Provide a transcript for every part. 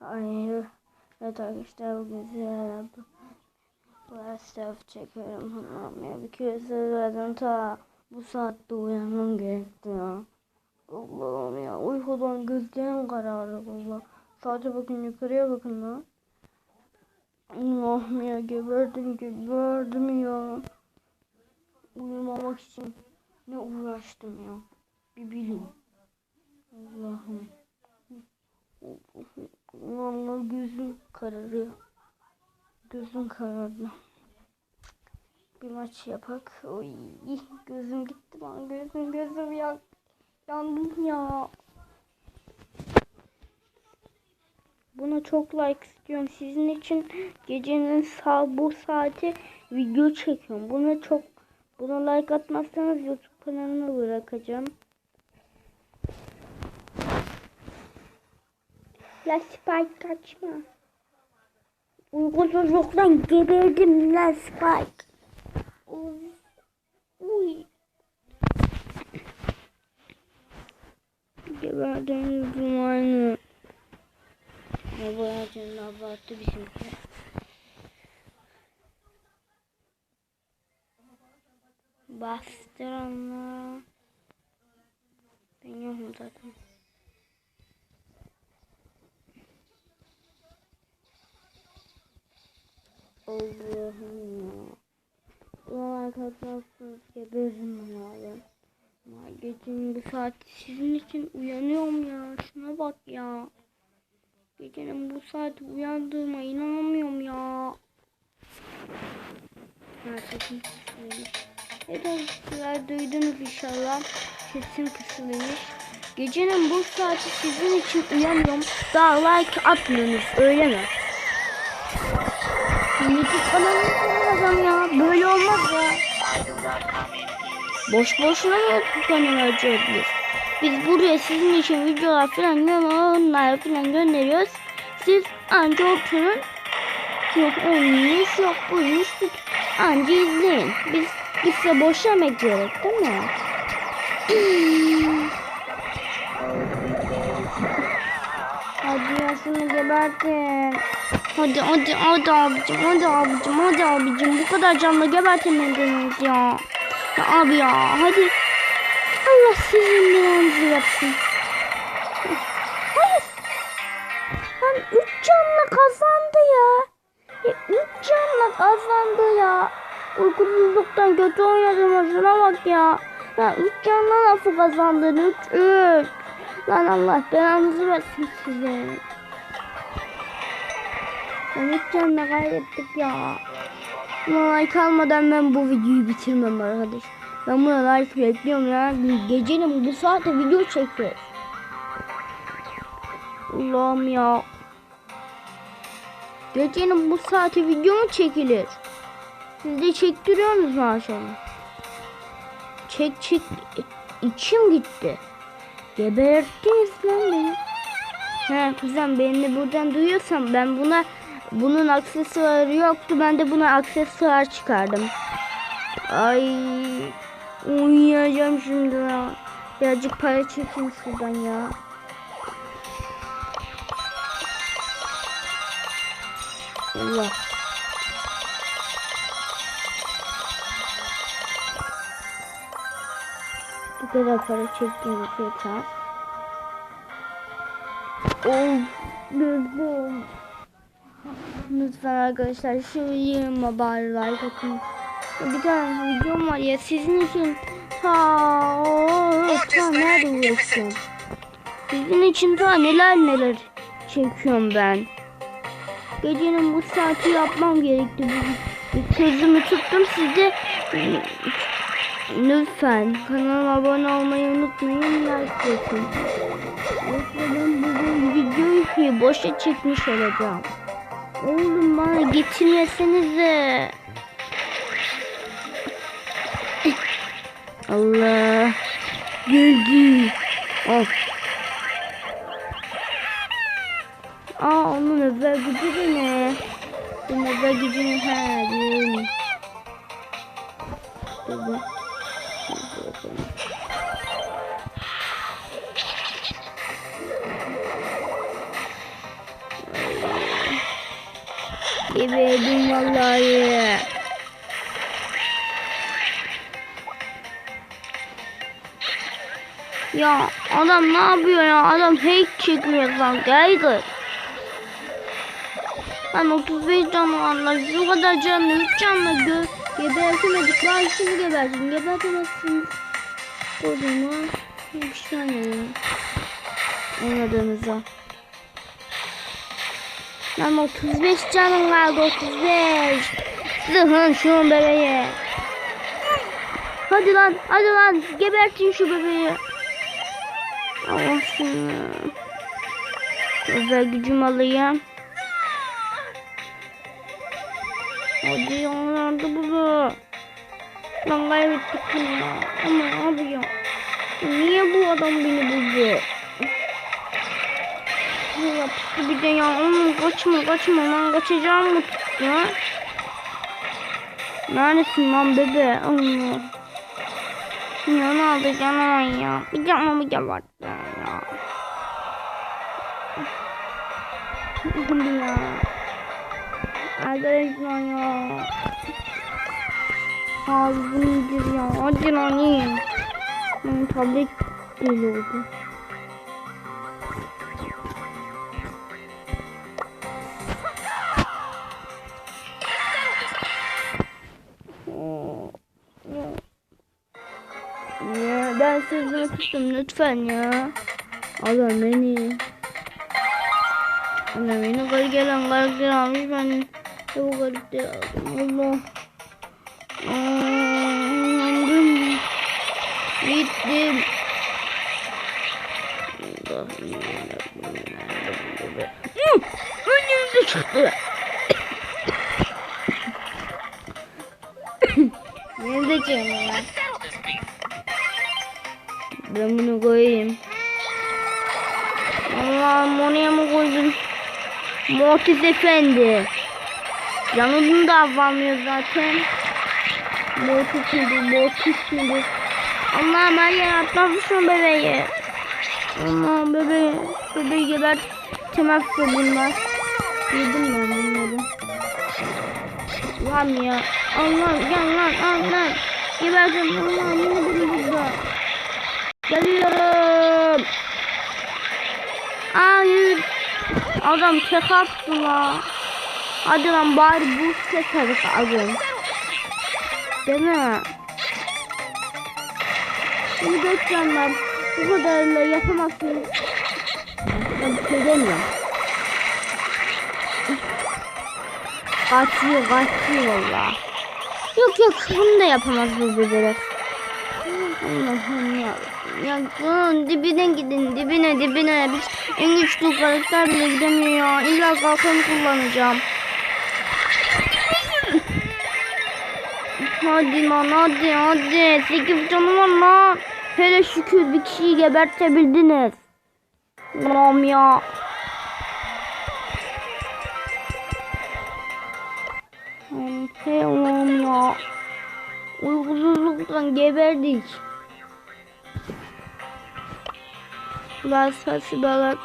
Hayır. Evet arkadaşlar bugün sizlerle Last Stuff çekiyorum. Tamam ya bir kere zaten ta bu saatte uyanmam gerekti ya. Allah'ım ya uykudan gözlerim karardı valla. Saate bakın yukarıya bakın lan. Allah'ım ya geberdim geberdim ya. Uyumamak için ne uğraştım ya. Bir bilin. Allah'ım. Vallahi gözüm kararıyor. Gözüm karardı. Bir maç yapak. Oy, gözüm gitti lan. Gözüm gözüm ya. Yandım ya. Buna çok like istiyorum. Sizin için gecenin sağ bu saati video çekiyorum. Buna çok buna like atmazsanız YouTube kanalına bırakacağım. La Spike kaçma. Uykusuzluktan geberdim la Spike. Uy. Geberdim yüzüm aynı. Ne bu ağacın abarttı bizimki. Bastır onu. Ben yokum zaten. Allah'ım ya. Ulan arkadaşlarsınız geberim ya. Ya gecenin bu saati sizin için uyanıyorum ya. Şuna bak ya. Gecenin bu saati uyandığıma inanamıyorum ya. Kısılıymış. Evet arkadaşlar duydunuz inşallah. Sesim kısılıymış. Gecenin bu saati sizin için uyanıyorum. Daha like atmıyorsunuz öyle mi? YouTube kanalını adam ya. Böyle olmaz ya. Boş boşuna mı kanalı açıyoruz? Biz buraya sizin için videolar falan onlar falan gönderiyoruz. Siz anca oturun. Yok oynuyoruz yok buymuş. Anca izleyin. Biz size boş yemek gerek değil mi? Hadi ya şunu gebertin. Hadi hadi hadi abicim hadi abicim hadi abicim bu kadar canlı gebertemediniz ya. Ya abi ya hadi. Allah sizin belanızı yapsın. Hayır. Lan üç canla kazandı ya. Ya üç canla kazandı ya. Uykusuzluktan kötü oynadım şuna bak ya. Ya üç canla nasıl kazandın? Üç üç. Lan Allah belanızı versin size. Üç canla kaybettik ya. Buna like almadan ben bu videoyu bitirmem arkadaş. Ben buna like bekliyorum ya. Gecenin bu saatte video çekiyoruz. Allah'ım ya. Gecenin bu saati video mu çekilir? Siz de çektiriyorsunuz maşallah. Çek çek. İçim gitti. Geberttiniz lan beni. He kuzen beni de buradan duyuyorsan ben buna bunun aksesuarı yoktu. Ben de buna aksesuar çıkardım. Ay uyuyacağım şimdi ya. Birazcık para çekeyim şuradan ya. Allah. Bu kadar para çektiğimiz yeter. Oh, gözüm. Lütfen arkadaşlar şu yığınma bari like atın. Bir tane videom var ya sizin için ta, ta nerede uğraşıyorum. Sizin için ta neler neler çekiyorum ben. Gecenin bu saati yapmam gerekti. Sözümü tuttum size. Lütfen kanalıma abone olmayı unutmayın. Like atın. Yoksa ben bugün videoyu boşa çekmiş olacağım. Oğlum bana getirmesenize. Allah. Geldi. Of. Aa onun özel gücü de ne? Onun özel gücünü her yerim. Vallahi. Ya adam ne yapıyor ya? Adam hack çekiyor lan. Gaydır. Ben 35 canlı. Şu kadar canlı, 3 canlı gö gebertemedik. Ben şimdi gebertim. Gebertemezsiniz. O zaman bir şey. Oynadığınıza. Ben 35 canım kaldı 35. Zıhın şu bebeği. Hadi lan hadi lan gebertin şu bebeği. Allah şunu. Özel gücüm alayım. Hadi yanlardı bunu. Ben kaybettik ya. Ama abi ya. Niye bu adam beni buldu? Yaptı bir de ya. Aman kaçma kaçma lan kaçacağım mı tuttu? Neredesin lan bebe? Allah. Ya ne oldu canım ya? Bir canımı gebertti ya. Hadi ya. Arkadaşlar ya. Ağzını indir ya. Hadi lan iyi. Tablet deli tuttum lütfen ya. Adam beni. Ana beni garip gelen garip almış ben de bu garipleri aldım. Allah. Anladım. Gittim. Önümüze çıktı. Nerede ya? Ben bunu koyayım. Allah'ım oraya mı koydum? Mortis Efendi. Canını da avlamıyor zaten. Mortis midir? Mortis midir? Allah'ım her yer atlamışım bebeği. Allah'ım bebeği. Bebeği gebertemezse bunlar. Yedim ben bunları. Lan ya. Allah gel lan al lan. Geberdim. Allah yine biri burada. Geliyorum. Hayır. Adam tek attı la. Hadi lan bari bu tek atalım. Değil mi? Bunu bekleyenler bu kadarıyla yapamazsınız. Ben bir şey demiyorum. Kaçıyor kaçıyor valla. Yok yok bunu da yapamaz bu bebek. Allah'ım ya. Ya bunun dibine gidin dibine dibine. Biz en güçlü karakter bile gidemiyor. İlla kalkanı kullanacağım. Hadi lan hadi hadi. 8 canım lan. Hele şükür bir kişiyi gebertebildiniz. Allah'ım ya. Hey Allah'ım ya. Uykusuzluktan geberdik. Sesi balık.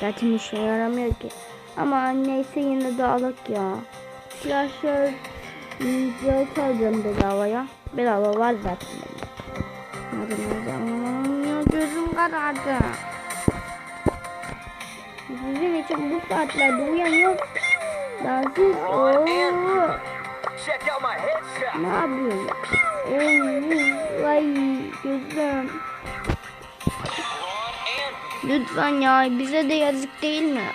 Zaten işe yaramıyor ki. Ama neyse yine de alak ya. Silahşör Cevap alacağım bedavaya. Bedava var zaten. Hadi. Ya gözüm karardı. Sizin için bu saatlerde uyan my headshot. Ne yapıyorsun? Oo, Ay gözüm. Lütfen ya bize de yazık değil mi?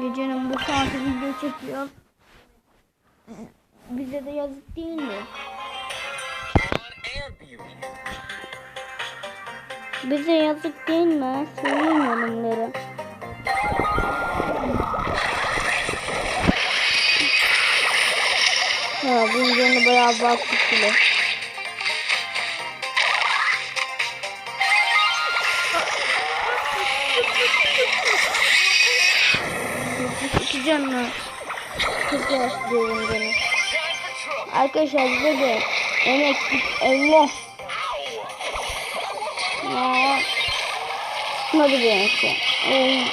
Gecenin bu saati video çekiyor. Bize de yazık değil mi? Bize yazık değil mi? Söyleyeyim yorumları. Ha, bunun canı bayağı baktık bile. İki canlı. Çok yavaş canım. Arkadaşlar bize de emek Allah Aa, Hadi. Ee,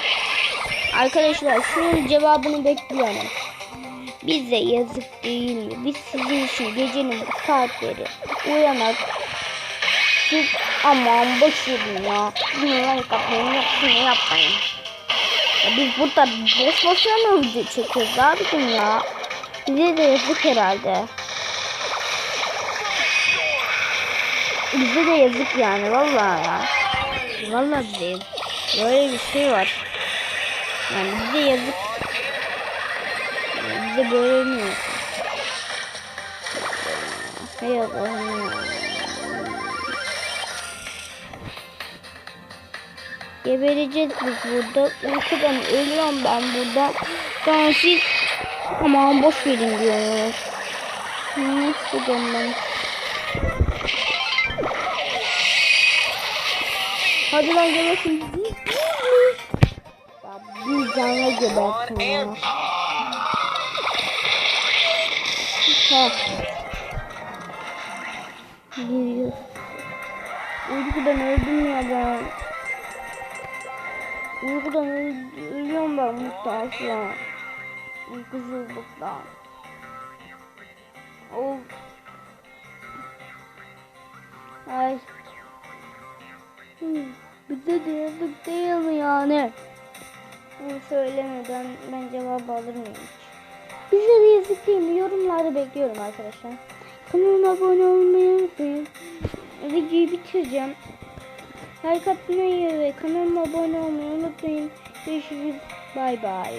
Arkadaşlar şunun cevabını bekliyorum. Bize yazık değil mi? Biz sizin için gecenin bu saatleri uyanak siz aman boş verin ya. Atmayın yok şunu yapmayın. Ya biz burada boş boşuna mı video çekiyoruz abicim ya? Bize de yazık herhalde. Bize de yazık yani vallahi ya. Vallahi bize. Böyle bir şey var. Yani bize yazık. Bize böyle mi yazık? Hay Allah'ım ya. Gebereceğiz biz burada. Uykudan ölüyorum ben burada. Ben siz aman boş verin diyorsunuz. Ne isteyeceğim ben? Hadi lan gebersin. Ya bir canla gebersin ya. Ha. Giriyoruz. Uykudan öldüm ya ben. Uykudan öl- ölüyorum ben muhtaçla. Uykusuzluktan. Of. Ay. Bize de yazık değil mi yani? Bunu söylemeden ben cevap alır mıyım de yazık değil? Yorumlarda bekliyorum arkadaşlar. Kanalıma abone olmayı unutmayın. Videoyu bitireceğim. Like atmayı ve kanalıma abone olmayı unutmayın. Görüşürüz. Bay bay.